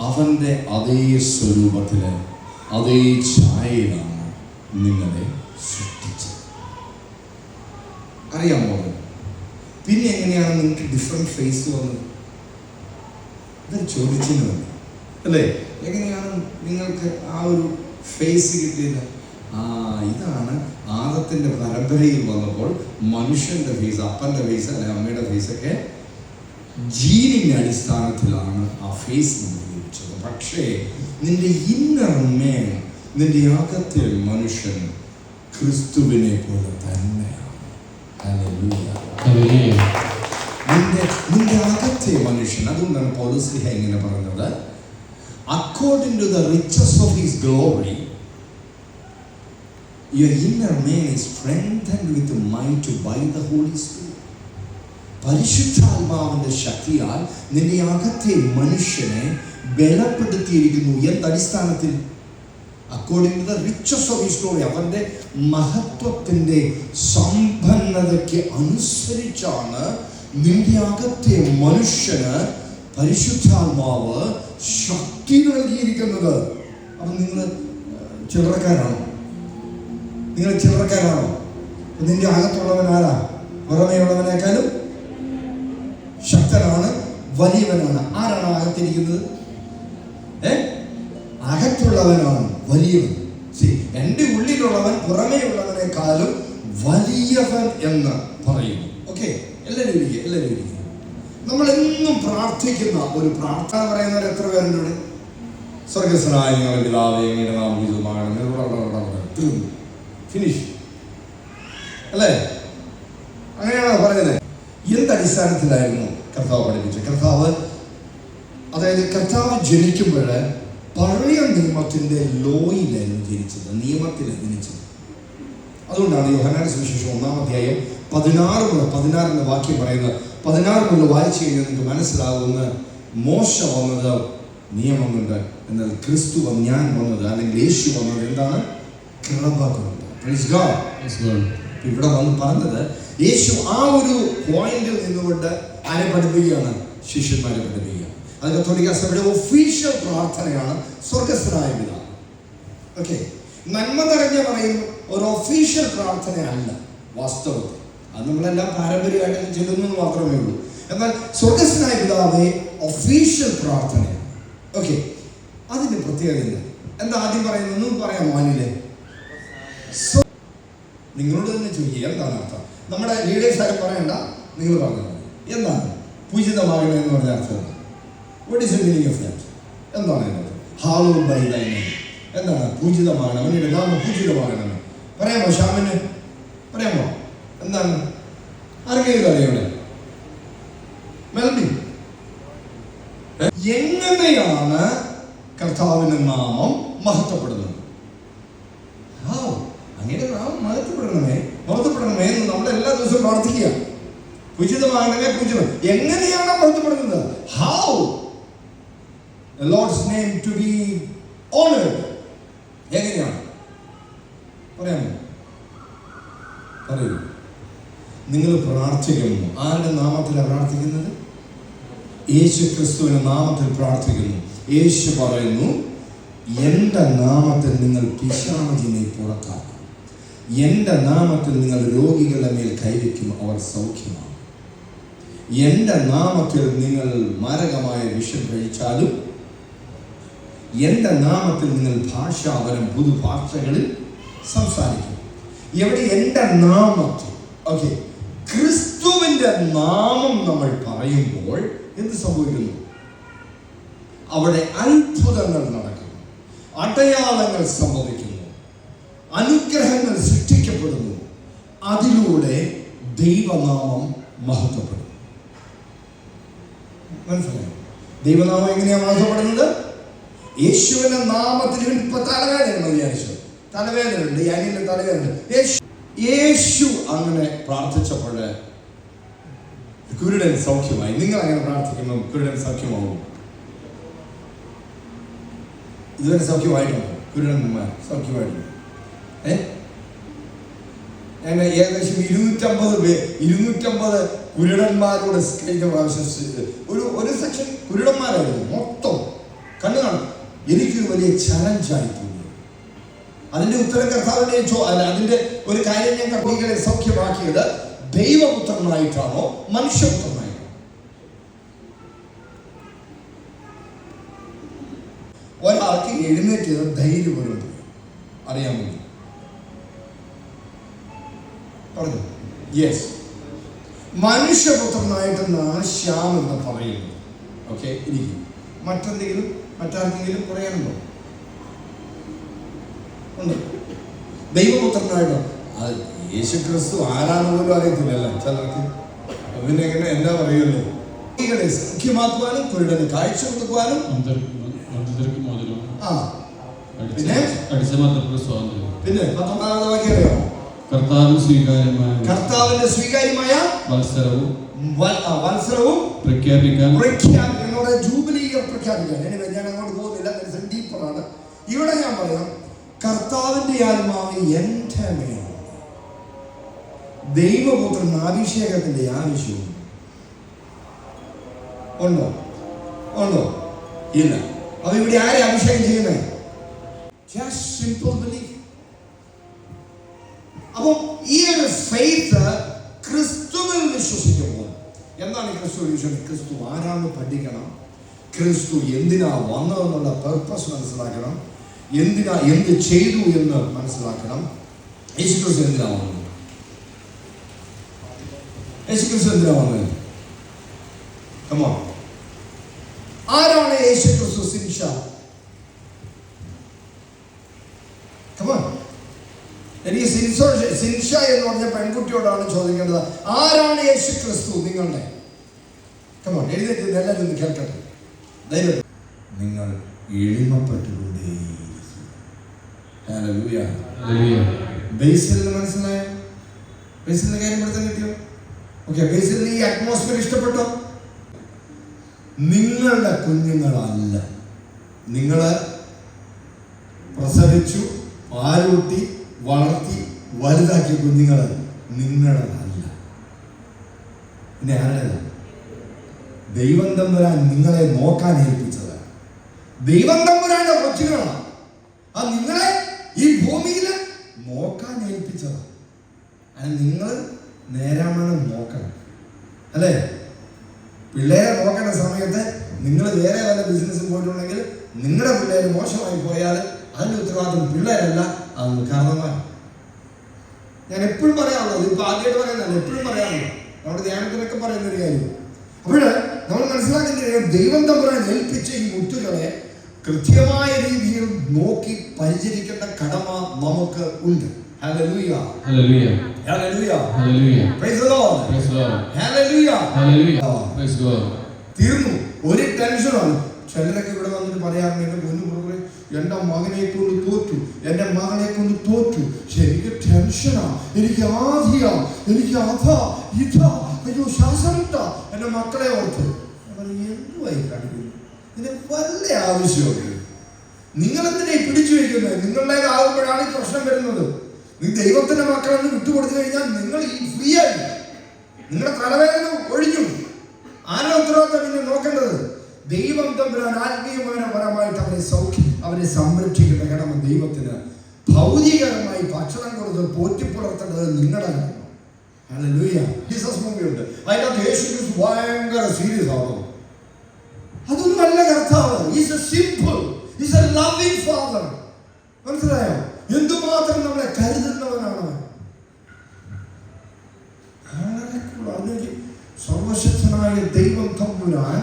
അവന്റെ അതേ സ്വരൂപത്തിൽ അതേ ഛായയിലാണ് നിങ്ങളെ സൃഷ്ടിച്ചത്. അറിയാമോ? പിന്നെ എങ്ങനെയാണ് നിങ്ങൾക്ക് ഡിഫറെന്റ് ഫേസ് വന്നത്? ഇത് ചോദിച്ചതിന് തന്നെ അല്ലേ? എങ്ങനെയാണ് നിങ്ങൾക്ക് ആ ഒരു ഫേസ് കിട്ടിയത്? ആ ഇതാണ് ആദത്തിന്റെ പരമ്പരയിൽ വന്നപ്പോൾ മനുഷ്യന്റെ ഫേസ് അപ്പന്റെ ഫേസ് അല്ലെ അമ്മയുടെ ഫേസൊക്കെ ജീനിന്റെ അടിസ്ഥാനത്തിലാണ് ആ ഫേസ് നമുക്ക് ലഭിച്ചത് പക്ഷേ നിന്റെ ഇന്നർ മേൻ നിന്റെ അകത്തെ മനുഷ്യൻ ക്രിസ്തുവിനെ പോലെ തന്നെയാണ്. നിന്റെ നിന്റെ അകത്തെ മനുഷ്യൻ അതുകൊണ്ടാണ് പൗലോസ്ലിഹ ഇങ്ങനെ പറഞ്ഞത് according to the riches of his glory your inner man is strengthened with might by the Holy Spirit പരിശുദ്ധാത്മാവിന്റെ ശക്തിയാൽ നിന്റെ അകത്തെ മനുഷ്യനെ ബലപ്പെടുത്തിയിരിക്കുന്നു എന്തടിസ്ഥാനത്തിൽ according to the riches of his glory അവന്റെ മഹത്വത്തിന്റെ സമ്പന്നതയ്ക്ക് അനുസരിച്ചാണ് നിന്റെ അകത്തെ മനുഷ്യന് പരിശുദ്ധാത്മാവ് ശക്തി നൽകിയിരിക്കുന്നത്. അപ്പൊ നിങ്ങൾ ചില്ലറക്കാരാണോ നിങ്ങൾ ചില്ലറക്കാരാണോ നിന്റെ അകത്തുള്ളവൻ ആരാ? പുറമേയുള്ളവനേക്കാളും ശക്തനാണ് വലിയവനാണ്. ആരാണ് അകത്തിരിക്കുന്നത്? അകത്തുള്ളവനാണ് വലിയവൻ. സി എന്റെ ഉള്ളിലുള്ളവൻ പുറമേയുള്ളവനേക്കാളും വലിയവൻ എന്ന് പറയുന്നു. ഓക്കെ? എല്ലാവരും ഇരിക്കുക എല്ലാവരും ഇരിക്കുക നമ്മൾ എന്നും പ്രാർത്ഥിക്കുന്ന ഒരു പ്രാർത്ഥന പറയുന്നവർ എത്ര പേരുണ്ട്? സ്വർഗസ്വനായ നിങ്ങളുടെ പിതാവേ അങ്ങയുടെ നാം തീർന്നു ഫിനിഷ് അല്ലേ? അങ്ങനെയാണോ പറയുന്നത്? എന്തടിസ്ഥാനത്തിലായിരുന്നു കർത്താവ് പഠിപ്പിച്ചത്? കർത്താവ് അതായത് കർത്താവ് ജനിക്കുമ്പോൾ പഴയ നിയമത്തിന്റെ ലോയിലായിരുന്നു ജനിച്ചത് നിയമത്തിലാണ് ജനിച്ചത് അതുകൊണ്ടാണ് യോഹനാന സുവിശേഷം ഒന്നാം അധ്യായം പതിനാറ് മുതൽ പതിനാറിന്റെ വാക്യം പറയുന്നത്. പതിനാറ് മുതൽ വായിച്ചു കഴിഞ്ഞാൽ നിങ്ങൾക്ക് മനസ്സിലാകുന്ന മോശ വന്നത് നിയമം കൊണ്ട് എന്നാൽ ക്രിസ്തു ഞാൻ വന്നത് അല്ലെങ്കിൽ യേശു വന്നത് എന്താണ്? കൃപ കൊണ്ട്. ഇവിടെ വന്ന് പറഞ്ഞത് യേശു ആ ഒരു പോയിന്റിൽ നിന്നുകൊണ്ട് ആരെ പഠിപ്പിക്കുകയാണ്? ശിഷ്യന്മാരെ പഠിപ്പിക്കുക അത് ഒഫീഷ്യൽ പ്രാർത്ഥനയാണ്. സ്വർഗസ്ഥനായ പിതാവ്. ഓക്കെ നന്മ നിറഞ്ഞ പറയുന്ന ഒരു ഒഫീഷ്യൽ പ്രാർത്ഥനയല്ല വാസ്തവത്തിൽ. അത് നമ്മളെല്ലാം പാരമ്പര്യമായിട്ട് ചെല്ലുന്നു മാത്രമേ ഉള്ളൂ. എന്നാൽ സ്വർഗസ്ഥനായ പിതാവെ ഒഫീഷ്യൽ പ്രാർത്ഥനയാണ്. ഓക്കെ അതിന്റെ പ്രത്യേകത എന്താ? ആദ്യം പറയുന്നത്? ഒന്നും പറയാം മാനിലെ നിങ്ങളോട് തന്നെ ചോദിക്കുക എന്താണ് അർത്ഥം? നമ്മുടെ ലീഡേഴ്സ് ആരും പറയണ്ട നിങ്ങൾ പറഞ്ഞു. എന്താണ്? പൂജിതമാകണം എന്ന് പറഞ്ഞ അർത്ഥം what is meaning of that എന്താണ് അതിനർത്ഥം ഹാലോ ബൈ ദൈ എന്താണ്? പൂജിതമാകണം. അവന്റെ നാമം പൂജിതമാകണം. പറയാമോ ശ്യാമിന്? പറയാമോ? എന്താണ്? ആർക്കെങ്കിലും അറിയോ ഇവിടെ മെൽബി? എങ്ങനെയാണ് കർത്താവിന്റെ നാമം മഹത്വപ്പെടുന്നത്? ആ, അങ്ങനെ നാം മഹത്വപ്പെടണമേ. മഹത്വപ്പെടണമേ എന്ന് നമ്മൾ എല്ലാ ദിവസവും പ്രാർത്ഥിക്കുക. ഉചിതമാകണമേ പൂജിതം എങ്ങനെയാണ് മഹത്വപ്പെടുന്നത്? How Lord's name to be honoured എങ്ങനെയാണ് പറയാമോ? പറയൂ. നിങ്ങൾ പ്രാർത്ഥിക്കുന്നു. ആരുടെ നാമത്തിലാണ് പ്രാർത്ഥിക്കുന്നത്? യേശു ക്രിസ്തുവിന്റെ നാമത്തിൽ പ്രാർത്ഥിക്കുന്നു. യേശു പറയുന്നു എന്റെ നാമത്തിൽ നിങ്ങൾ പിശാചിനെ പുറത്താക്കും. എന്റെ നാമത്തിൽ നിങ്ങൾ രോഗികളുടെ മേൽ കൈവയ്ക്കും. അവർ സൗഖ്യമാണ് എന്റെ നാമത്തിൽ നിങ്ങൾ മാരകമായ വിഷം കഴിച്ചാലും എന്റെ നാമത്തിൽ നിങ്ങൾ ഭാഷാപരം പുതുഭാഷകളിൽ സംസാരിക്കും. എവിടെ എന്റെ നാമത്തിൽ ഓക്കെ ക്രിസ്തുവിന്റെ നാമം നമ്മൾ പറയുമ്പോൾ എന്ത് സംഭവിക്കുന്നു? അവിടെ അത്ഭുതങ്ങൾ നടക്കുന്നു. അടയാളങ്ങൾ സംഭവിക്കുന്നു. അനുഗ്രഹങ്ങൾ സൃഷ്ടിക്കപ്പെടുന്നു. അതിലൂടെ ദൈവനാമം മഹത്വപ്പെടുന്നു. മനസ്സിലായോ? ദൈവനാമം എങ്ങനെയാണ് മഹത്വപ്പെടുന്നത്? യേശുവിന്റെ നാമത്തിൽ ഇവൻ ഇപ്പൊ തലവേദന വിചാരിച്ചു. തലവേദനയുണ്ട് അനിയന്റെ തലവേദന യേശു യേശു അങ്ങനെ പ്രാർത്ഥിച്ചപ്പോൾ കുരുടൻ സൗഖ്യമായി. നിങ്ങൾ അങ്ങനെ പ്രാർത്ഥിക്കുമ്പോൾ കുരുടൻ സൗഖ്യമാവും. ഇതുവരെ സൗഖ്യമായിട്ടുണ്ട് കുരുടൻ സൗഖ്യമായിട്ടുണ്ട് ഏ? ഏകദേശം ഇരുന്നൂറ്റമ്പത് പേർ ഇരുന്നൂറ്റമ്പത് കുരുടന്മാരോട് കഴിഞ്ഞ പ്രാവശ്യം ഒരു ഒരു സെക്ഷൻ കുരുടന്മാരായിരുന്നു മൊത്തം. കണ്ണു കാണും എനിക്കൊരു വലിയ ചലഞ്ചായി തോന്നി അതിന്റെ ഉത്തരം കർത്താവിനെ അല്ല അതിന്റെ ഒരു കാര്യം ഞാൻ കർമ്മികളെ സൗഖ്യമാക്കിയത് ദൈവപുത്രനായിട്ടാണോ മനുഷ്യപുത്രനായിട്ടാണോ? ഒരാൾക്ക് എഴുന്നേറ്റ് ധൈര്യം വരുന്നത് വേണ്ടി. പറഞ്ഞു? യെസ് മനുഷ്യപുത്രനായിട്ടെന്നാണ് ശ്യാം എന്ന് പറയുന്നത്. ഓക്കെ ഇരിക്കും. മറ്റെന്തെങ്കിലും മറ്റാർക്കെങ്കിലും കുറയാനുണ്ടോ? ഉണ്ട്? ദൈവപുത്രനായിട്ടോ? അത് യേശു ക്രിസ്തു ആരാന്ന് പോലും അറിയത്തില്ലല്ലോ. ചിലർക്ക്. പിന്നെ എങ്ങനെ എന്നാ സ്ത്രീകളെ സൗഖ്യമാക്കുവാനും കുരുടന് കാഴ്ച കൊടുക്കുവാനും ആ. പിന്നെ? പിന്നെ പത്തൊമ്പതാമത് വാക്യം അറിയാമോ കർത്താവിന് സ്വീകാര്യമായ കർത്താവിന്റെ സ്വീകാര്യമായ മത്സരവും മത്സരവും പ്രഖ്യാപിക്കാൻ വത്സരവും പ്രഖ്യാപിക്കാൻ ജൂബിലികൾ പ്രഖ്യാപിക്കാൻ എനിവേ ഞാൻ അങ്ങോട്ട് പോകുന്നില്ല. ഡീപ്പറാണ് ഇവിടെ ഞാൻ പറയാം കർത്താവിന്റെ ആത്മാവ് എന്റെ മേൽ. ദൈവപുത്രൻ അഭിഷേകത്തിന്റെ ആവശ്യവും. ഉണ്ടോ? ഉണ്ടോ? ഇല്ല. അപ്പൊ ഇവിടെ ആരെ അഭിഷേകം ചെയ്യുന്നത് Just simple belief. അപ്പം ഈ ഒരു ഫെയ്ത്ത് ക്രിസ്തുവിൽ വിശ്വസിക്കുമ്പോൾ എന്താണ് ക്രിസ്തു വിശ്വസിക്കുന്നത്? ക്രിസ്തു ആരാന്ന് പഠിക്കണം. ക്രിസ്തു എന്തിനാ വന്നതെന്നുള്ള പർപ്പസ് മനസ്സിലാക്കണം. എന്തിനാ എന്ത് ചെയ്തു എന്ന് മനസ്സിലാക്കണം. യേശു ക്രിസ്തു എന്തിനാ വന്നത്? യേശു ക്രിസ്തു എന്തിനാ വന്നത്? ആരാണ് യേശു ക്രിസ്തു ശിക്ഷ എനിക്ക് സിൻസ സിൻഷ എന്ന് പറഞ്ഞ പെൺകുട്ടിയോടാണ് ചോദിക്കേണ്ടത്. ആരാണ് യേശു ക്രിസ്തു നിങ്ങളുടെ കമോൺ നല്ലതെന്ന് കേൾക്കട്ടെ. ധൈര്യം നിങ്ങൾ എളിമപ്പെട്ടുകൊണ്ടേയിരിക്കും മനസ്സിലായോ ബേസിലിന്റെ കാര്യം പഠിത്തം കിട്ടിയോ? ഓക്കെ ബേസിലിന് ഈ അറ്റ്മോസ്ഫിയർ ഇഷ്ടപ്പെട്ടോ? നിങ്ങളുടെ കുഞ്ഞുങ്ങളല്ല. നിങ്ങൾ പ്രസവിച്ചു പാലൂട്ടി വളർത്തി വലുതാക്കിയ കുഞ്ഞുങ്ങൾ നിങ്ങളതല്ല. പിന്നെ ആരുടേതാണ് ദൈവം തമ്പുരാൻ നിങ്ങളെ നോക്കാൻ ഏൽപ്പിച്ചത്. ദൈവം തമ്പുരാന്റെ കൊച്ചുകളാണ് ആ നിങ്ങളെ ഈ ഭൂമിയിൽ നോക്കാൻ ഏൽപ്പിച്ചതാണ്. അങ്ങനെ നിങ്ങൾ നേരാമണം നോക്കണം. അല്ലേ? പിള്ളേരെ നോക്കേണ്ട സമയത്ത് നിങ്ങൾ വേറെ വല്ല ബിസിനസ് പോയിട്ടുണ്ടെങ്കിൽ നിങ്ങളുടെ പിള്ളേർ മോശമായി പോയാൽ അതിന്റെ ഉത്തരവാദിത്വം പിള്ളേരല്ല അത് കാരണമാണ് ഞാൻ എപ്പോഴും പറയാറുള്ളത് ഇപ്പൊ ആദ്യമായിട്ട് പറയുന്നതല്ല എപ്പോഴും പറയാറുണ്ട് നമ്മുടെ ധ്യാനത്തിനൊക്കെ പറയുന്ന ഒരു കാര്യം. അപ്പോൾ നമ്മൾ മനസ്സിലാക്കേണ്ട ദൈവം തമ്പുരാൻ ഏൽപ്പിച്ച ഈ മുത്തുകളെ കൃത്യമായ രീതിയിൽ നോക്കി പരിചരിക്കേണ്ട കടമ നമുക്ക് ഉണ്ട്. തീർന്നു. ഒരു ടെൻഷനാണ്. ചിലരൊക്കെ ഇവിടെ വന്നിട്ട് പറയാറുണ്ട് എന്റെ പൊന്നു മകനെ കൊണ്ട് തോറ്റു എന്റെ മകളെ കൊണ്ട് തോറ്റു. എനിക്ക് ടെൻഷനാ എനിക്ക് ആധിയാ. എനിക്ക് അതാ ഇതാ അയ്യോ ശ്വാസം മുട്ടാ എന്റെ മക്കളെ ഓർത്ത്. എന്തുവായി കാണിക്കുന്നു ഇതിന് വല്ല ആവശ്യമുണ്ട് നിങ്ങൾ എന്തിനാ ഈ പിടിച്ചു വയ്ക്കുന്നത് നിങ്ങളുടെ ആകുമ്പോഴാണ് ഈ പ്രശ്നം വരുന്നത്. നീ ദൈവത്തിന്റെ മക്കളെന്ന് വിട്ടുകൊടുത്തു കഴിഞ്ഞാൽ നിങ്ങൾ ഈ ഫ്രീ ആയി നിങ്ങളുടെ തലവേദന ഒഴിഞ്ഞു. ആരോ ഉത്തരവാദിത്തം പിന്നെ നോക്കേണ്ടത്? ദൈവം തമ്പുരാൻ ആത്മീയമായ പരമായിട്ട് അവരെ സൗഖ്യം അവരെ സംരക്ഷിക്കുന്ന കടമ ദൈവത്തിന് ഭൗതികരമായി ഭക്ഷണം കൊടുത്ത് പോറ്റിപ്പുലർത്തേണ്ടത് നിങ്ങളുടെ. ജീസസ് മൂവിയുണ്ട് അതിനകത്ത് യേശു ക്രിസ്തു ഭയങ്കര സീരിയസ് ആവുന്നു. അതൊന്നും അല്ല കർത്താവ്. Is a simple is a loving father മനസ്സിലായോ? എന്തുമാത്രം നമ്മളെ കരുതുന്നവനാണ് സർവശക്തനായ ദൈവം തമ്പുരാൻ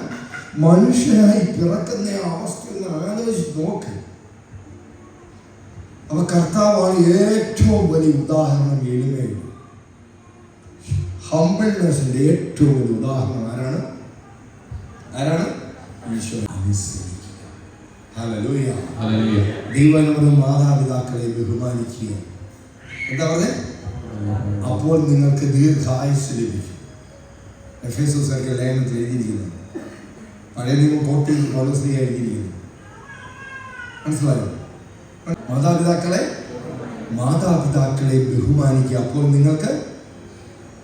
മനുഷ്യനായി പിറക്കുന്ന ആ അവസ്ഥ ഒന്ന് ആലോചിച്ച് നോക്ക്. അപ്പൊ കർത്താവാണ് ഏറ്റവും വലിയ ഉദാഹരണം എളിമയുള്ള ഹംബിൾനെസിന്റെ ഏറ്റവും വലിയ ഉദാഹരണം ആരാണ്? ആരാണ്. ദൈവനോട് മാതാപിതാക്കളെ ബഹുമാനിക്കുക. എന്താ പറഞ്ഞേ? അപ്പോൾ നിങ്ങൾക്ക് ദീർഘായുസ് ലഭിക്കും. എഫ് എസ് ഒക്കെ ലേഖനത്തിൽ എഴുതിയിരിക്കുന്നു. പഴയ നിയമം കോട്ടയിൽ പൗലോസ്ലി എഴുതിയിരിക്കുന്നു മനസ്സിലായോ? മാതാപിതാക്കളെ മാതാപിതാക്കളെ ബഹുമാനിക്കുക. അപ്പോൾ നിങ്ങൾക്ക്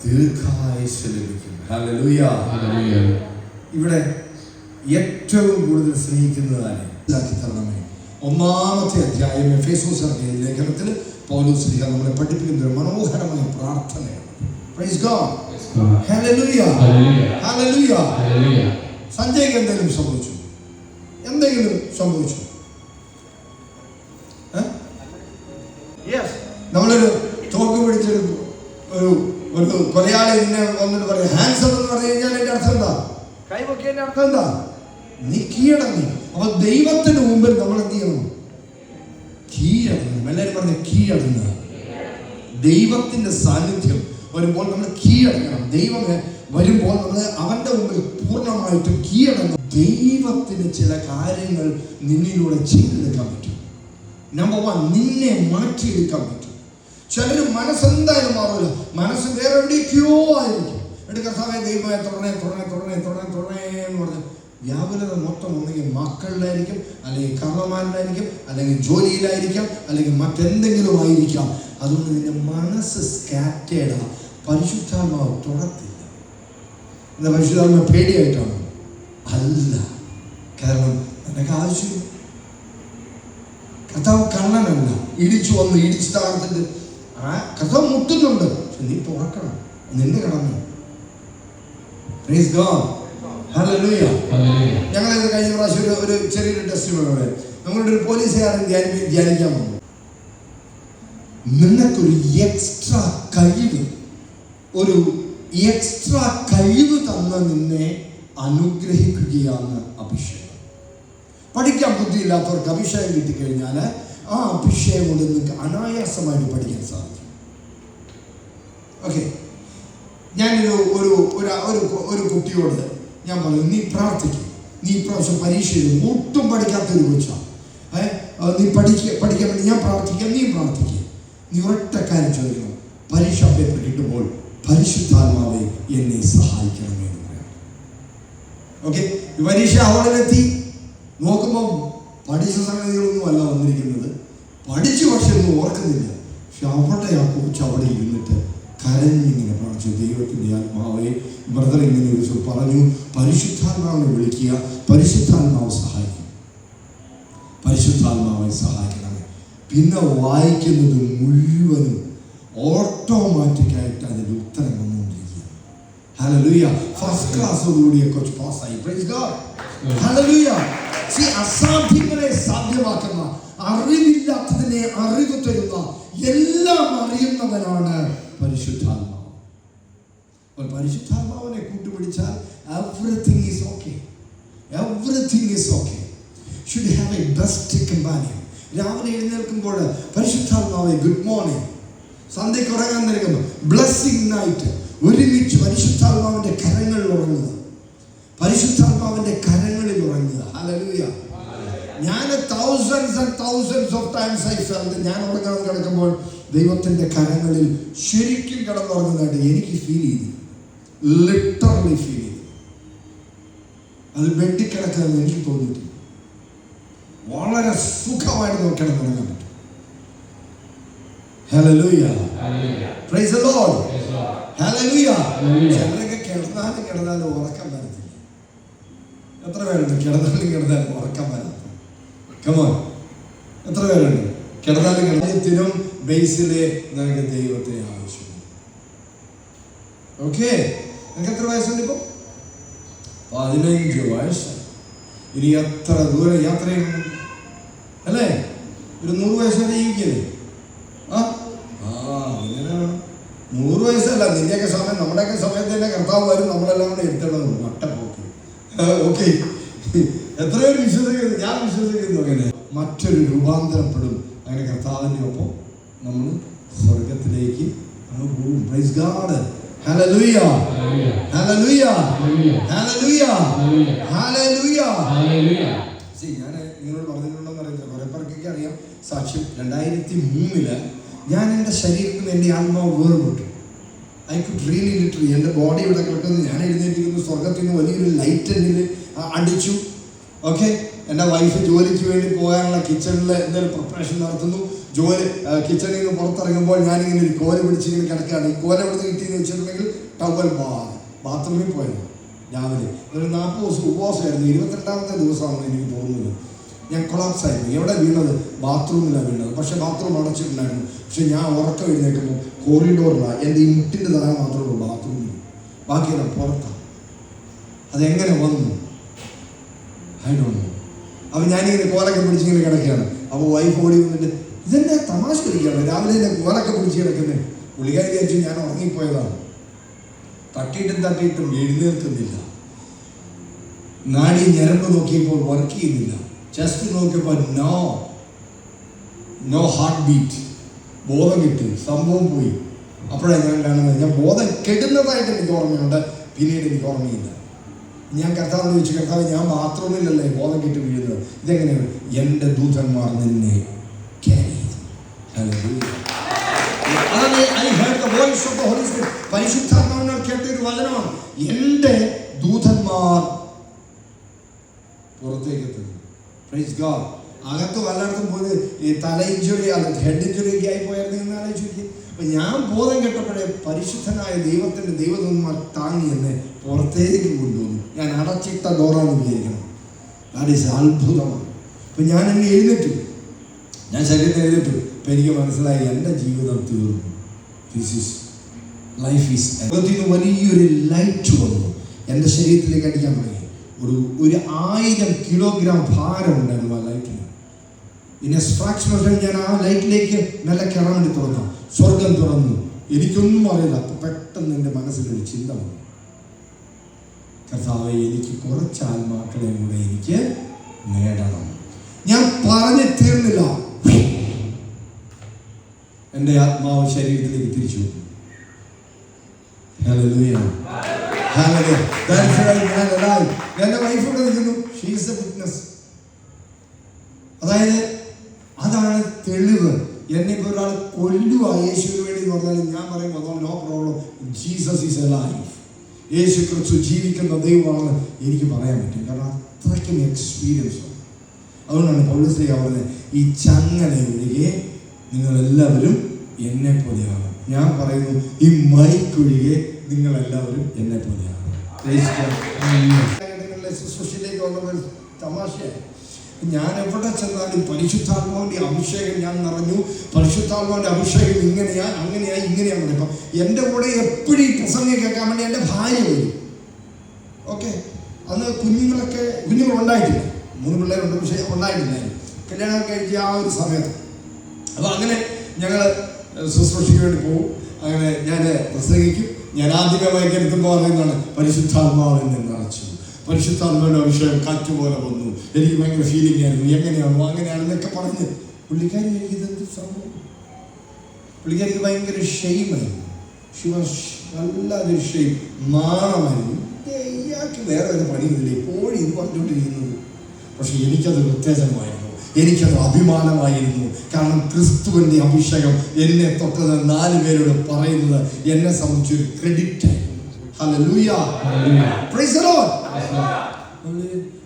ദീർഘായുസ് ലഭിക്കും. ഇവിടെ ഏറ്റവും കൂടുതൽ സ്നേഹിക്കുന്നതാണ് തരണമേ. ഒന്നാമത്തെ അധ്യായം എഫ് ഇറങ്ങിയ ലേഖനത്തിൽ പൗലോസ് ലീഗ നമ്മളെ പഠിപ്പിക്കുന്ന ഒരു മനോഹരമായ പ്രാർത്ഥനയാണ്. സഞ്ജയ്ക്ക് എന്തെങ്കിലും സംഭവിച്ചു? എന്തെങ്കിലും സംഭവിച്ചു? നിന്നെ വന്നിട്ട് പറയും ഹാൻസം എന്ന് പറഞ്ഞു കഴിഞ്ഞാൽ എന്റെ അർത്ഥം എന്താ? അർത്ഥം എന്താ നീ കീഴടങ്ങി. അപ്പൊ ദൈവത്തിന് മുമ്പിൽ നമ്മൾ എന്ത് ചെയ്യണം? കീഴടങ്ങണം. എല്ലാവരും പറഞ്ഞ കീഴടങ്ങുക. ദൈവത്തിന്റെ സാന്നിധ്യം വരുമ്പോൾ നമ്മൾ കീഴടങ്ങണം. ദൈവം വരുമ്പോൾ നമ്മൾ അവന്റെ മുമ്പിൽ പൂർണമായിട്ടും കീഴടങ്ങും. ദൈവത്തിന് ചില കാര്യങ്ങൾ നിന്നിലൂടെ ചെയ്തെടുക്കാൻ പറ്റും. നമ്പർ വൺ നിന്നെ മാറ്റിയെടുക്കാൻ പറ്റും. ചിലർ മനസ്സെന്തായാലും മാറൂല. മനസ്സ് വേറെ എവിടേക്കോ ആയിരിക്കും. എന്നിട്ട് സമയം ദൈവമേ തുടരണേ തുടരണേ തുടരണേ തുടരണേ തുടരണേ എന്ന് പറഞ്ഞ് വ്യാകുലത മൊത്തം ഒന്നെങ്കിൽ മക്കളിലായിരിക്കും അല്ലെങ്കിൽ കർമ്മമാരിലായിരിക്കും അല്ലെങ്കിൽ ജോലിയിലായിരിക്കാം അല്ലെങ്കിൽ മറ്റെന്തെങ്കിലും ആയിരിക്കാം. അതുകൊണ്ട് നിന്റെ മനസ്സ് സ്കാറ്റേഡ പരിശുദ്ധാത്മാവ് തുടത്തില്ല എന്താ പരിശുദ്ധാത്മാവ് പേടിയായിട്ടാണ്? അല്ല. കാരണം നിനക്ക് ആവശ്യമില്ല. കർത്താവ് കള്ളനല്ല ഇടിച്ചു വന്ന് ഇടിച്ചു താഴ്ത്തിട്ട് ആ കർത്താവ് മുട്ടുന്നുണ്ട്. പക്ഷെ നീ തുറക്കണം. നിന്ന് കിടന്നു. Hallelujah. ഞങ്ങളിത് കഴിഞ്ഞ പ്രാവശ്യം ഒരു ഒരു ചെറിയൊരു ടെസ്റ്റ് ഇവിടെ നമ്മളുടെ ഒരു പോലീസുകാരൻ ധ്യാനി ധ്യാനിക്കാൻ വന്നു. നിങ്ങൾക്കൊരു എക്സ്ട്രാ കഴിവ്. ഒരു എക്സ്ട്രാ കഴിവ് തന്ന നിന്നെ അനുഗ്രഹിക്കുകയാണ് അഭിഷേകം. പഠിക്കാൻ ബുദ്ധിയില്ലാത്തവർക്ക് അഭിഷേകം കിട്ടിക്കഴിഞ്ഞാൽ ആ അഭിഷേകം നിങ്ങൾക്ക് അനായാസമായിട്ട് പഠിക്കാൻ സാധിക്കും. ഓക്കെ ഞാനൊരു ഒരു ഒരു ഒരു കുട്ടിയോട് ഞാൻ പറഞ്ഞു നീ പ്രാർത്ഥിക്കും. നീ ഇപ്രാവശ്യം പരീക്ഷയിൽ ഒട്ടും പഠിക്കാത്തൊരു കൊച്ചാണ് ഏ? നീ പഠിക്കുക പഠിക്കാൻ വേണ്ടി ഞാൻ പ്രാർത്ഥിക്കാം നീ പ്രാർത്ഥിക്കുക നീ ഒറ്റ കാര്യം ചോദിക്കണം. പരീക്ഷ പേപ്പർ കിട്ടുമ്പോൾ പരിശുദ്ധാത്മാവെ എന്നെ സഹായിക്കണമെന്ന് പറയാം. ഓക്കെ പരീക്ഷ ഹോളിലെത്തി നോക്കുമ്പോൾ പഠിച്ച സംഗതികളൊന്നും അല്ല വന്നിരിക്കുന്നത്. പഠിച്ചു പക്ഷെ ഒന്നും ഓർക്കുന്നില്ല. പക്ഷെ അവിടെ ആ കോച്ച് അവിടെ ഇരുന്നിട്ട് കരഞ്ഞിങ്ങനെ പ്രാർത്ഥിച്ചു. ദൈവത്തിന്റെ ആത്മാവെ ബ്രദർ ഇങ്ങനെ ഒരു പറഞ്ഞു. പരിശുദ്ധാത്മാവിനെ വിളിക്കുക. പരിശുദ്ധാത്മാവ് സഹായിക്കും. പരിശുദ്ധാത്മാവെ സഹായിക്കണം പിന്നെ വായിക്കുന്നത് മുഴുവനും ഓട്ടോമാറ്റിക്കായിട്ട് അതിന്റെ ഉത്തരം വന്നുകൊണ്ടിരിക്കുക ഹല്ലേലൂയ ഫസ്റ്റ് ക്ലാസ്സോടുകൂടി കൊച്ചു പാസ്സായി പ്രൈസ് ഗോഡ് ഹല്ലേലൂയ See, അസാധ്യങ്ങളെ സാധ്യമാക്കുന്ന അറിവില്ലാത്തതിനെ അറിവ് തരുന്ന എല്ലാം അറിയുന്നവനാണ് പരിശുദ്ധാത്മാവ്. പരിശുദ്ധാത്മാവിനെ കൂട്ടുപിടിച്ചാൽ everything is okay everything is okay should have a best companion രാവിലെ എഴുന്നേൽക്കുമ്പോൾ പരിശുദ്ധാത്മാവെ ഗുഡ് മോർണിംഗ് സന്ധ്യയ്ക്ക് ഉറങ്ങാൻ നിൽക്കുന്നു. ബ്ലസ്സിംഗ് നൈറ്റ് ഒരുമിച്ച് പരിശുദ്ധാത്മാവിന്റെ കരങ്ങളിൽ ഉറങ്ങുക. പരിശുദ്ധാത്മാവിന്റെ കരങ്ങളിൽ ഉറങ്ങുക. ഹലലൂയ ഞാൻ thousands and thousands of times I felt ഞാൻ ഉറങ്ങാൻ കിടക്കുമ്പോൾ ദൈവത്തിന്റെ കരങ്ങളിൽ ശരിക്കും കിടന്നുറങ്ങുന്നതായിട്ട് എനിക്ക് ഫീൽ ചെയ്തു. ലിറ്ററലി ഫീൽ ചെയ്തു. അത് ബെഡിൽ കിടക്കുന്നത് എനിക്ക് തോന്നിയിട്ടില്ല വളരെ സുഖമായിട്ട് നമുക്ക് കിടന്നുറങ്ങാൻ പറ്റും. Hallelujah. Praise Hallelujah. ചിലരൊക്കെ കിടന്നാലും കിടന്നാലും ഉറക്കം എത്ര പേരുണ്ട്? കിടന്നാലും കിടന്നാലും ഉറക്കം വരാം. കമോൺ എത്ര പേരുണ്ട്? കിടന്നാലും കിടന്നത്തിനും ബേസിലെ നിനക്ക് ദൈവത്തെ ആവശ്യമുണ്ട്. ഓക്കെ നിനക്ക് എത്ര വയസ്സുണ്ട് ഇപ്പൊ? പതിനഞ്ച് വയസ്സ് ഇനി എത്ര ദൂരം യാത്ര ചെയ്യണം അല്ലേ? ഒരു നൂറ് വയസ്സ് വരെ ജീവിക്കല്ലേ? ആ? ആ നൂറ് വയസ്സല്ല നിന്റെയൊക്കെ സമയം നമ്മുടെയൊക്കെ സമയത്ത് തന്നെ കർത്താവ് വരും നമ്മളെല്ലാം കൂടെ എടുത്തേണ്ടത് വട്ടപ്പോക്ക് ഓക്കെ. എത്രയോ വിശ്വസിക്കുന്നു ഞാൻ വിശ്വസിക്കുന്നു അങ്ങനെ. മറ്റൊരു രൂപാന്തരപ്പെടും അങ്ങനെ കർത്താവിന്റെ ഒപ്പം നമ്മൾ സ്വർഗത്തിലേക്ക് പോകും. Praise God Hallelujah. Hallelujah Hallelujah. Hallelujah ഞാൻ നിങ്ങളോട് പറഞ്ഞിട്ടുണ്ടെന്ന് അറിയില്ല കുറെ പേർക്കൊക്കെ അറിയാം. സാക്ഷ്യം രണ്ടായിരത്തി മൂന്നിൽ ഞാൻ എന്റെ ശരീരത്തിൽ നിന്ന് എന്റെ ആത്മാവ് വേർപെട്ടു. ഐ കുഡ് റിയലി ലിറ്ററി എന്റെ ബോഡി ഇവിടെ കിടക്കുന്നത് ഞാൻ എഴുന്നേറ്റിരിക്കുന്നു സ്വർഗത്തിൽ നിന്ന് വലിയൊരു ലൈറ്റ് എന്നിൽ അടിച്ചു. ഓക്കെ എന്റെ വൈഫ് ജോലിക്ക് വേണ്ടി പോകാനുള്ള കിച്ചണിൽ എന്തെങ്കിലും പ്രിപ്പറേഷൻ നടത്തുന്നു. ജോലി കിച്ചണിൽ നിന്ന് പുറത്തിറങ്ങുമ്പോൾ ഞാനിങ്ങനെ ഒരു കോല പിടിച്ചിങ്ങനെ കിടക്കുകയാണ്. ഈ കോല എവിടെ കിട്ടിയെന്ന് വെച്ചിട്ടുണ്ടെങ്കിൽ ടവൽ ബാ ബാത്റൂമിൽ പോയത് രാവിലെ. ഒരു നാൽപ്പത് ദിവസം ഉപവാസമായിരുന്നു. ഇരുപത്തിരണ്ടാമത്തെ ദിവസമാണെന്ന് എനിക്ക് തോന്നുന്നത്. ഞാൻ കൊളാപ്സ് ആയിരുന്നു എവിടെ വീണത്? ബാത്റൂമിലാണ് വീണത്. പക്ഷേ ബാത്റൂം അടച്ചിട്ടുണ്ടായിരുന്നു. പക്ഷെ ഞാൻ ഉറക്കം എഴുന്നേക്കുമ്പോൾ കോറിഡോറിലാണ് എന്റെ ഈ മുട്ടിന്റെ താഴെ മാത്രമേ ഉള്ളൂ ബാത്റൂമിൽ ബാക്കിയെല്ലാം പുറത്താണ് അതെങ്ങനെ വന്നു? ഐ ഡോണ്ട് നോ ഞാനിങ്ങനെ കോലൊക്കെ പിടിച്ചിങ്ങനെ കിടക്കുകയാണ്. അപ്പോൾ വൈഫ് ഓടി വന്നിട്ട് ഇതെന്നെ തമാശ കളിക്കുകയാണ് രാവിലെ എന്നെ കോലൊക്കെ പിടിച്ച് കിടക്കുന്നത് പുള്ളിക്കാരി വിചാരിച്ചു ഞാൻ ഉറങ്ങിപ്പോയതാണ്. തട്ടിയിട്ടും തട്ടിയിട്ടും എഴുന്നേൽക്കുന്നില്ല. നാടി ഞരമ്പ് നോക്കിയപ്പോൾ വർക്ക് ചെയ്യുന്നില്ല. ചെസ്റ്റ് നോക്കിയപ്പോൾ നോ നോ ഹാർട്ട് ബീറ്റ് ബോധം കിട്ടി സംഭവം പോയി. അപ്പോഴാണ് ഞാൻ കാണുന്നത് ഞാൻ ബോധം കെടുന്നതായിട്ട് എനിക്ക് ഓർമ്മയുണ്ട് പിന്നീട് എനിക്ക് ഓർമ്മയില്ല. ഞാൻ കർത്താവ് ചോദിച്ചു കർത്താവ് ഞാൻ മാത്രമില്ലല്ലേ ബോധം കിട്ടി വീഴുന്നത്. ഇതെങ്ങനെയാണ് എന്റെ ദൂതന്മാർ നിന്നെ. പരിശുദ്ധാത്മാവിനാൽ കേട്ട ഒരു വചനമാണ്. എന്റെ ദൂതന്മാർ പുറത്തേക്ക് എത്തുന്നു. പ്രൈസ് ഗോഡ് അകത്ത് വല്ലയിടത്തും പോയി ഈ തല ഇഞ്ചുറി അല്ല ഹെഡ് ഇഞ്ചുറി ഒക്കെ ആയി പോയായിരുന്നു എന്ന് ആലോചിക്കും അപ്പം ഞാൻ ബോധം കെട്ടപ്പോഴേ പരിശുദ്ധനായ ദൈവത്തിന്റെ ദൈവദൂതന്മാർ താങ്ങി എന്നെ പുറത്തേക്ക് കൊണ്ടുവന്നു. ഞാൻ അടച്ചിട്ട ഡോറാന്ന് വിചാരിക്കണം ദാറ്റ് ഈസ് അത്ഭുതമാണ്. അപ്പം ഞാൻ എന്നെ എഴുന്നേറ്റു. ഞാൻ ശരീരത്തിൽ എഴുന്നേറ്റു. അപ്പം എനിക്ക് മനസ്സിലായി എന്റെ ജീവിതം തീർന്നു. ദിസ് ഈസ് ലൈഫ് ഈസ് വലിയൊരു ലൈറ്റ് വന്നു. എന്റെ ശരീരത്തിലേക്ക് അടിക്കാൻ തുടങ്ങി. ഒരു ഒരു ആയിരം കിലോഗ്രാം ഭാരം ഉണ്ടായിരുന്നു ആ ലൈറ്റിന് ഇനി ടൈം ഞാൻ ആ ലൈറ്റിലേക്ക് നല്ല കിറങ്ങി തുറന്നു സ്വർഗം തുറന്നു. എനിക്കൊന്നും അറിയില്ല. പെട്ടെന്ന് എന്റെ മനസ്സിലൊരു ചിന്ത വന്നു. കർത്താവ് എനിക്ക് കുറച്ച് ആത്മാക്കളെ കൂടെ എനിക്ക് നേടണം. ഞാൻ പറഞ്ഞു തീർന്നില്ല. എന്റെ ആത്മാവ് ശരീരത്തിലേക്ക് തിരിച്ചു. വന്നു എന്റെ വൈഫ് ഇവിടെ നിൽക്കുന്നു. ഷീസ് എ വിറ്റ്നസ് അതായത് അതാണ് തെളിവ്. എന്നെ ഇപ്പോൾ ഒരാൾ കൊല്ലുക യേശുവിന് വേണ്ടി എന്ന് പറഞ്ഞാൽ ഞാൻ പറയും അതോ no problem Jesus is a life യേശു ക്രിസ്തു ജീവിക്കുന്ന ദൈവമാണ് എനിക്ക് പറയാൻ പറ്റും. കാരണം അത്രയ്ക്കും എക്സ്പീരിയൻസ് ആണ്. അതുകൊണ്ടാണ് പൗലശ്രീ പറഞ്ഞത് ഈ ചങ്ങല ഒഴികെ നിങ്ങളെല്ലാവരും എന്നെ പോലെയാണ് ഞാൻ പറയുന്നു ഈ മൈക്കൊഴികെ നിങ്ങളെല്ലാവരും എന്നെ പോലെയാണ്. ശുശ്രൂഷയിലേക്ക് വന്നപ്പോൾ തമാശയായി. ഞാൻ എവിടെ ചെന്നാലും പരിശുദ്ധാത്മാവിന്റെ അഭിഷേകം ഞാൻ നിറഞ്ഞു. പരിശുദ്ധാത്മാവിന്റെ അഭിഷേകം ഇങ്ങനെയാ അങ്ങനെയാ ഇങ്ങനെയാ ഇപ്പം എന്റെ കൂടെ എപ്പോഴും ഈ പ്രസംഗം കേൾക്കാൻ വേണ്ടി എന്റെ ഭാര്യ വരും. ഓക്കെ? അന്ന് കുഞ്ഞുങ്ങളൊക്കെ കുഞ്ഞുങ്ങൾ ഉണ്ടായിട്ടില്ല. മൂന്ന് പിള്ളേരുണ്ട് പക്ഷേ ഉണ്ടായിട്ടില്ലായിരുന്നു കല്യാണം കഴിച്ച ആ ഒരു സമയത്ത്. അപ്പോൾ അങ്ങനെ ഞങ്ങൾ ശുശ്രൂഷയ്ക്ക് വേണ്ടി പോകും അങ്ങനെ ഞാൻ പ്രസംഗിക്കും. ആദ്യമേ വൈകിയെടുക്കുമ്പോൾ പറയുന്നതാണ് പരിശുദ്ധാത്മാവിനെ നിറച്ചു. പരിശുദ്ധാത്മാവിന്റെ വിഷയം കാറ്റുപോലെ വന്നു. എനിക്ക് ഭയങ്കര ഫീലിംഗ് ആയിരുന്നു. എങ്ങനെയാണോ അങ്ങനെയാണെന്നൊക്കെ പറഞ്ഞ് പുള്ളിക്കാരി എനിക്ക് ഇതെന്ത് സംഭവം? പുള്ളിക്കാരിക്ക് ഭയങ്കര ഷെയിമായിരുന്നു ഷിവാസ് വല്ലാതെ ഷെയിം നാണമായിരുന്നു ഇയാൾക്ക് വേറെ ഒരു പണിയില്ലേ എപ്പോഴും ഇത് പറഞ്ഞുകൊണ്ടിരിക്കുന്നത്. പക്ഷെ എനിക്കത് ഉത്തേജനമായിരുന്നു എനിക്കത് അഭിമാനമായിരുന്നു. കാരണം ക്രിസ്തുവിന്റെ അഭിഷേകം എന്നെ തൊട്ടത് നാല് പേരോട് പറയുന്നത് എന്നെ സംബന്ധിച്ചൊരു ക്രെഡിറ്റ്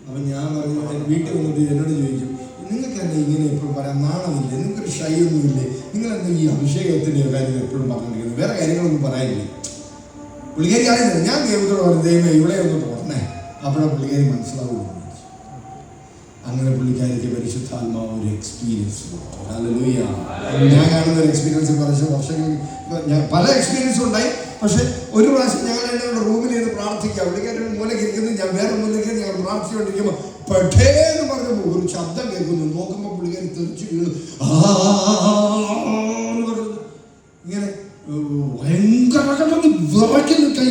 അപ്പം ഞാൻ പറഞ്ഞു വീട്ടിൽ വന്നിട്ട് എന്നോട് ചോദിക്കും നിങ്ങൾക്ക് എന്നെ ഇങ്ങനെ എപ്പോഴും പറയാൻ നാണമില്ലേ? നിങ്ങൾക്കൊരു ഷൈയൊന്നുമില്ലേ നിങ്ങൾ എന്താ ഈ അഭിഷേകത്തിന്റെ കാര്യം എപ്പോഴും പറഞ്ഞിരിക്കുന്നത് വേറെ കാര്യങ്ങളൊന്നും പറയാനില്ലേ? പുള്ളിക്കാരി അറിയുന്നില്ല ഞാൻ ദൈവത്തോട് പറഞ്ഞു ദൈവം ഇവിടെ ഒന്ന് പോകണേ അപ്പോഴാണ് പുള്ളിക്കാരി മനസ്സിലാവുള്ളൂ. അങ്ങനെ പുള്ളിക്കാരിക്ക് പരിശുദ്ധാത്മാവ് ഒരു എക്സ്പീരിയൻസ് ഞാൻ കാണുന്ന ഒരു എക്സ്പീരിയൻസ് കുറച്ച് വർഷങ്ങൾ ഞാൻ പല എക്സ്പീരിയൻസും ഉണ്ടായി. പക്ഷെ ഒരു പ്രാവശ്യം ഞങ്ങൾ എന്നോട് റൂമിൽ ഇരുന്ന് പ്രാർത്ഥിക്കുക. പുള്ളിക്കാരി ഒരു മൂലയ്ക്ക് ഇരിക്കുന്നു. ഞാൻ വേറെ മൂലയ്ക്ക് ഞങ്ങൾ പ്രാർത്ഥിച്ചുകൊണ്ടിരിക്കുമ്പോൾ പക്ഷേ എന്ന് പറഞ്ഞു ഒരു ശബ്ദം കേൾക്കുന്നു. നോക്കുമ്പോൾ പുള്ളിക്കാരി തെറിച്ച് വീണു. എന്ന് പറഞ്ഞു. ഇങ്ങനെ ഭയങ്കര വിറയ്ക്കുന്നു കൈ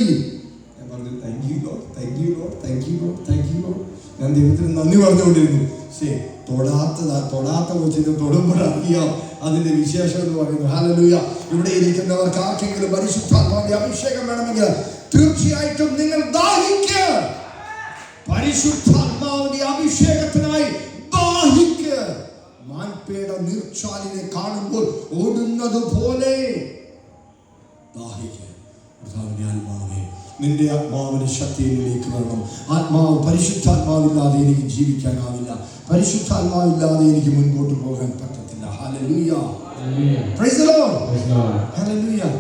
ഞാൻ പറഞ്ഞു thank you Lord thank you Lord thank you Lord thank you Lord ഞാൻ ദൈവത്തിന് നന്ദി പറഞ്ഞുകൊണ്ടിരുന്നു. ശേ തൊടാത്തതാ തൊടാത്ത കൊച്ചിന് തൊടുമ്പോഴറിയാം അതിന്റെ വിശേഷം എന്ന് പറയുന്നത്. ഹാലലൂയ ഇവിടെ ഇരിക്കുന്നവർക്ക് ആർക്കെങ്കിലും പരിശുദ്ധാത്മാവിന്റെ അഭിഷേകം വേണമെങ്കിൽ തീർച്ചയായിട്ടും നിങ്ങൾ ദാഹിക്കുക പരിശുദ്ധാത്മാവിന്റെ അഭിഷേകത്തിനായി ദാഹിക്കുക മാൻപേട നീർച്ചാലിനെ കാണുമ്പോൾ ഓടുന്നത് പോലെ ദാഹിക്കുക നിന്റെ ആത്മാവിന് ശക്തിയിലേക്ക് വരണം. ആത്മാവ് പരിശുദ്ധാത്മാവില്ലാതെ എനിക്ക് ജീവിക്കാനാവില്ല പരിശുദ്ധാത്മാവില്ലാതെ എനിക്ക് മുൻപോട്ട് പോകാൻ പറ്റത്തില്ല. Hallelujah Hallelujah.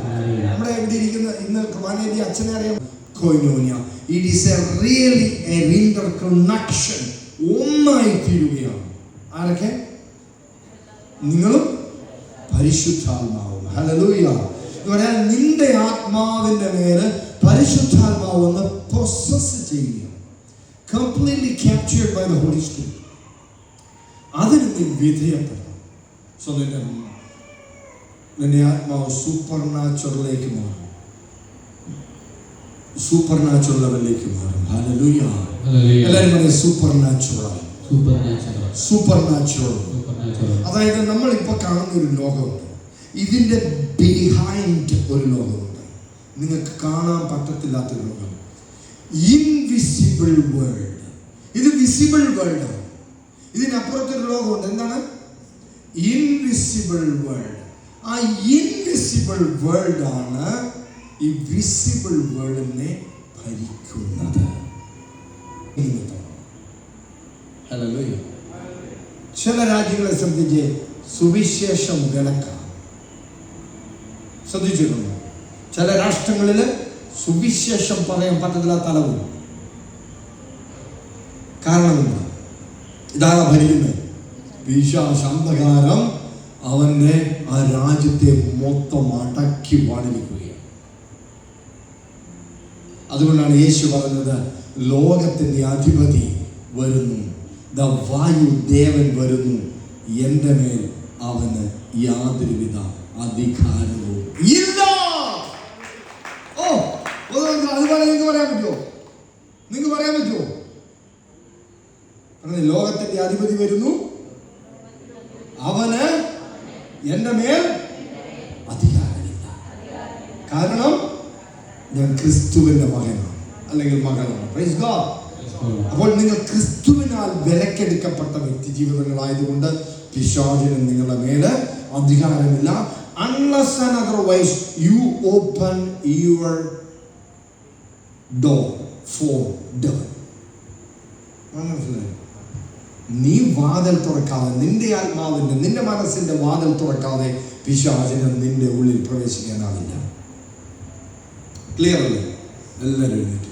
നമ്മുടെ എവിടെ ഇരിക്കുന്ന ഇന്ന് കുർബാനയുടെ അച്ഛനെ അറിയാം. കോയിനോനിയ. It is a really a interconnection ഒന്നായി തീരുകയാണ് ആരൊക്കെ? നിങ്ങളും പരിശുദ്ധാത്മാവും. ഹല്ലേലൂയ എന്ന് നിന്റെ ആത്മാവിന്റെ മേൽ പരിശുദ്ധാത്മാവ് ഒന്ന് പ്രൊസസ് ചെയ്യുക. Completely captured by the Holy Spirit അതിന് നീ വിധേയപ്പെടണം. സോ നിന്റെ നിന്റെ ആത്മാവ് സൂപ്പർ നാച്ചുറലിലേക്ക് മാറും. സൂപ്പർ നാച്ചുറൽ ലെവലിലേക്ക് മാറും. എല്ലാവരും പറയും സൂപ്പർ നാച്ചുറൽ. സൂപ്പർ നാച്ചുറൽ അതായത് നമ്മൾ ഇപ്പൊ കാണുന്ന ഒരു ലോകമുണ്ട്. ഇതിന്റെ ബിഹൈൻഡ് ഒരു ലോകമുണ്ട്. നിങ്ങൾക്ക് കാണാൻ പറ്റത്തില്ലാത്ത ഒരു ലോകം. ഇൻവിസിബിൾ വേൾഡ് ഇത് വിസിബിൾ വേൾഡ് ആണ്. ഇതിനപ്പുറത്തൊരു ലോകമുണ്ട്. എന്താണ്? ഇൻവിസിബിൾ വേൾഡ് ആ ഇൻവിസിബിൾ വേൾഡ് ആണ് ഈ വിസിബിൾ വേൾഡിനെ ഭരിക്കുന്നത്. ഹല്ലേലൂയ ചില രാജ്യങ്ങളെ സംബന്ധിച്ച് സുവിശേഷം വിലക്കാണ് ശ്രദ്ധിച്ചിട്ടുണ്ടോ. ചില രാഷ്ട്രങ്ങളിൽ സുവിശേഷം പറയാൻ പറ്റത്തില്ലാത്ത അളവ്. കാരണം ഇതാണ് ഭരിക്കുന്നത് വിശാശാന്തകാരം അവന്റെ ആ രാജ്യത്തെ മൊത്തം അടക്കി വാണിരിക്കുകയാണ്. അതുകൊണ്ടാണ് യേശു പറഞ്ഞത് ലോകത്തിന്റെ അധിപതി വരുന്നു. ദ വായു ദേവൻ വരുന്നു. എന്റെ മേൽ അവന് യാതൊരുവിധ അധികാരവും ഇല്ല. ഓ അതുപോലെ നിങ്ങൾക്ക് പറയാൻ പറ്റുമോ? നിങ്ങൾക്ക് പറയാൻ പറ്റുമോ? അങ്ങനെ ലോകത്തിന്റെ അധിപതി വരുന്നു. അവന് എന്റെ മേൽ അധികാരമില്ല. കാരണം ഞാൻ ക്രിസ്തുവിന്റെ മകനാണ് അല്ലെങ്കിൽ മകളാണ്. അപ്പോൾ നിങ്ങൾ ക്രിസ്തുവിനാൽ വിലക്കെടുക്കപ്പെട്ട വ്യക്തി ജീവിതങ്ങളായതുകൊണ്ട് പിശാചിന് നിങ്ങളുടെ മേൽ അധികാരമില്ല. Unless and otherwise you open your door for devil. നീ വാതിൽ തുറക്കാതെ നിന്റെ ആത്മാവിന്റെ നിന്റെ മനസ്സിന്റെ വാതിൽ തുറക്കാതെ പിശാചിന് നിന്റെ ഉള്ളിൽ പ്രവേശിക്കാനാവില്ല. ക്ലിയർ അല്ലേ? എല്ലാവരും എഴുന്നേറ്റ്.